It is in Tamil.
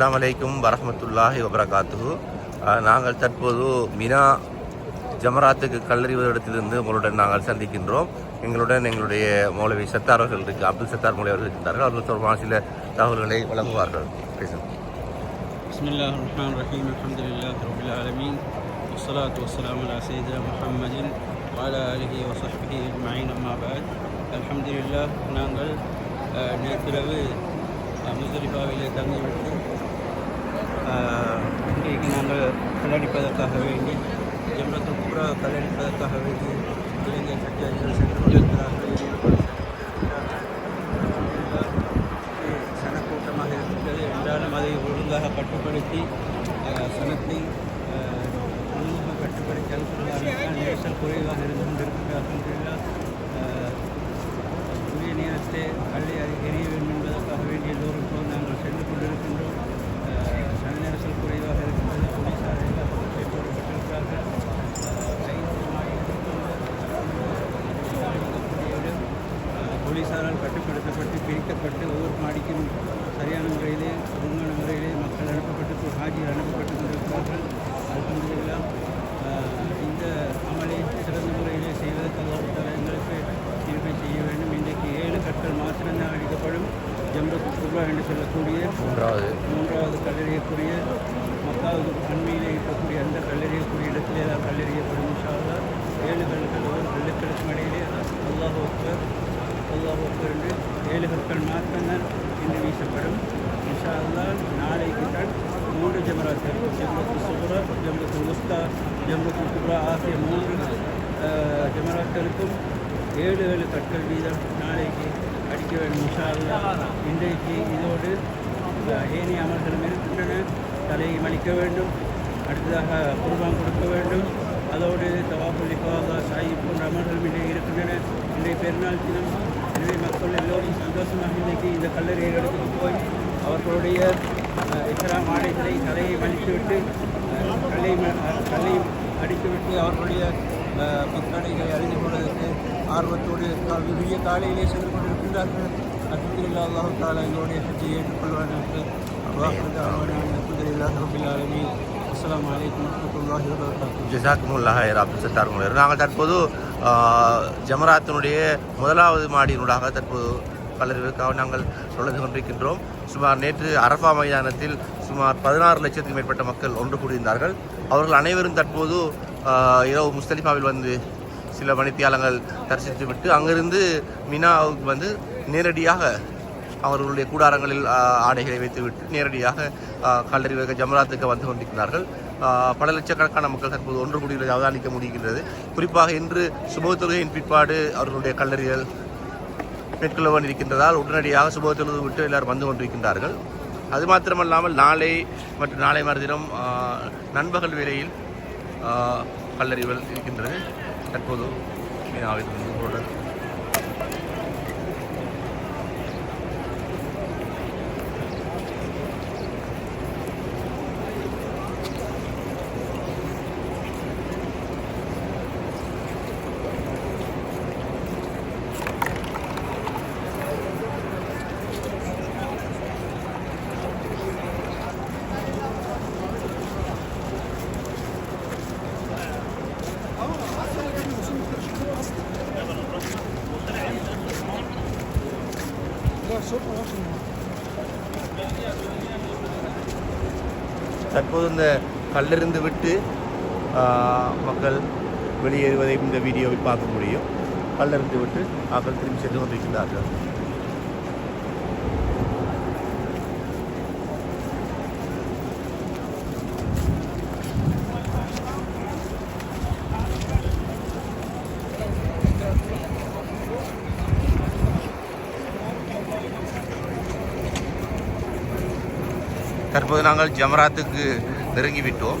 அஸ்லாம் வலைக்கும் வரமத்துல்லாஹி வபரகாத்து நாங்கள் தற்போது மினா ஜமராத்துக்கு கல்லறிவதிடத்திலிருந்து உங்களுடன் நாங்கள் சந்திக்கின்றோம். எங்களுடன் எங்களுடைய மௌலவி சத்தார் அவர்கள் இருக்கு அப்துல் சத்தார் மௌலி அவர்கள் இருக்கின்றார்கள். அவர்கள் தொடர்பான சில தகவல்களை வழங்குவார்கள். பேசுங்கள். பிஸ்மில்லா ரஹீம் அலமதுல்லா ரபுல் ஆலமீன். வசலாத்து வசலாம் அலா சைதா முஹம்மதின் வாலா அலிஹி வசஹி அஜ்மாயின் அம்மாபாத் அலமதுல்லா நாங்கள் நேற்றிரவு முசலிபாவிலே தங்கிவிட்டு இன்றைக்கு நாங்கள் கல்லடிப்பதற்காக வேண்டி ஜம்ரத்து குப்ரா கல்லடிப்பதற்காக வேண்டி இலங்கை சட்டியார்கள் சென்று கொண்டிருக்கிறார்கள். போலீசாரால் கட்டுப்படுத்தப்பட்டு பிரிக்கப்பட்டு ஒவ்வொரு மாடிக்கும் சரியான முறையிலே ஒழுங்கான முறையிலே மக்கள் அனுப்பப்பட்டு ஹாஜிகள் அனுப்பப்பட்டு கொண்டிருக்கிறார்கள். அஹ், இந்த அமலை சிறந்த முறையிலே செய்வதற்கு எங்களுக்கு தீர்ப்பை செய்ய வேண்டும். இன்றைக்கு ஏழு கற்கள் மாத்திரம்தான் அளிக்கப்படும். ஜம்பத்து குர்பா என்று சொல்லக்கூடிய மூன்றாவது. மூன்றாவது கல்லறியக்கூடிய மக்காவது அண்மையிலே இருக்கக்கூடிய அந்த கல்லறியக்கூடிய இடத்திலே தான் கல்லறியப்படும் ஏழு அல்லாஹ் ஏழு கற்கள் மாற்றங்கள் இன்று வீசப்படும். இன்ஷா அல்லா நாளைக்கு கண் மூன்று ஜமராக்கள் ஜம்ரத்து சுகுரா ஜம்ரத்து முஸ்தா ஜம்ரத்து குப்ரா ஆகிய மூன்று ஜமராக்களுக்கும் ஏழு ஏழு கற்கள் வீதம் நாளைக்கு அடிக்க வேண்டும் இன்ஷா அல்லா இன்றைக்கு இதோடு ஏனி ஏனைய அமல்களும் இருக்கின்றன. தலையை மலிக்க வேண்டும். அடுத்ததாக குர்பான் கொடுக்க வேண்டும். அதோடு தவாபுல் இஃபாதா சாயி போன்ற அமல்கள் இன்றைய இருக்கின்றன. இன்றைய பெருநாள் தினம் மக்கள் எல்லோரும் சந்தோஷமாக இன்றைக்கு இந்த கல்லறையை இடத்துக்கு போய் அவர்களுடைய அஹ், இஸ்லாம் ஆடைகளை தலையை மலித்துவிட்டு கல்லை கல்லை அடித்துவிட்டு அவர்களுடைய அஹ், அறிந்து கொள்வதற்கு ஆர்வத்தோடு கா- விடிய காலையிலே சென்று கொண்டிருக்கின்றார்கள். அல்ஹம்துலில்லாஹ் அல்லாஹ் தாலா எங்களுடைய சக்தியை ஏற்றுக்கொள்வார்கள் அல்ஹம்துலில்லாஹ் ரபில் ஆலமீன். அஸ்ஸலாமு அலைக்கும் வரஹ்மத்துல்லாஹி வபரகாத்துஹு அப்துல் சத்தார் மௌலவி நாங்கள் தற்போது ஜமராத்தினுடைய முதலாவது மாடியினூடாக தற்போது பலர்களுக்காக நாங்கள் தொடர்ந்து கொண்டிருக்கின்றோம். சுமார் நேற்று அரஃபா மைதானத்தில் சுமார் பதினாறு லட்சத்துக்கு மேற்பட்ட மக்கள் ஒன்று கூடியிருந்தார்கள். அவர்கள் அனைவரும் தற்போது இரவு முஸ்தலிஃபாவில் வந்து சில மணித்தியாலங்கள் தரிசித்து விட்டு அங்கிருந்து மினாவுக்கு வந்து நேரடியாக அவர்களுடைய கூடாரங்களில் ஆடைகளை வைத்துவிட்டு நேரடியாக கல்லறி வைக்க ஜமராத்துக்கு வந்து கொண்டிருக்கிறார்கள். பல லட்சக்கணக்கான மக்கள் தற்போது ஒன்று கூடியுள்ளதை அவதானிக்க முடிகின்றது. குறிப்பாக இன்று சுப பிற்பாடு அவர்களுடைய கல்லறிகள் மேற்கொள்ள இருக்கின்றதால் உடனடியாக சுப விட்டு எல்லாரும் வந்து கொண்டிருக்கின்றார்கள். அது மாத்திரமல்லாமல் நாளை மற்றும் நாளை மறுதினம் நண்பகல் வேளையில் கல்லறிவுகள் கல்லறிகள் இருக்கின்றது. தற்போது மீனாவில் தற்போது இந்த கல்லிருந்து விட்டு மக்கள் வெளியேறுவதை இந்த வீடியோவில் பார்க்க முடியும். கல்லிருந்து விட்டு மக்கள் திரும்பி சென்று கொண்டிருக்கிறார்கள் தற்போது நாங்கள் ஜமராத்துக்கு நெருங்கி விட்டோம்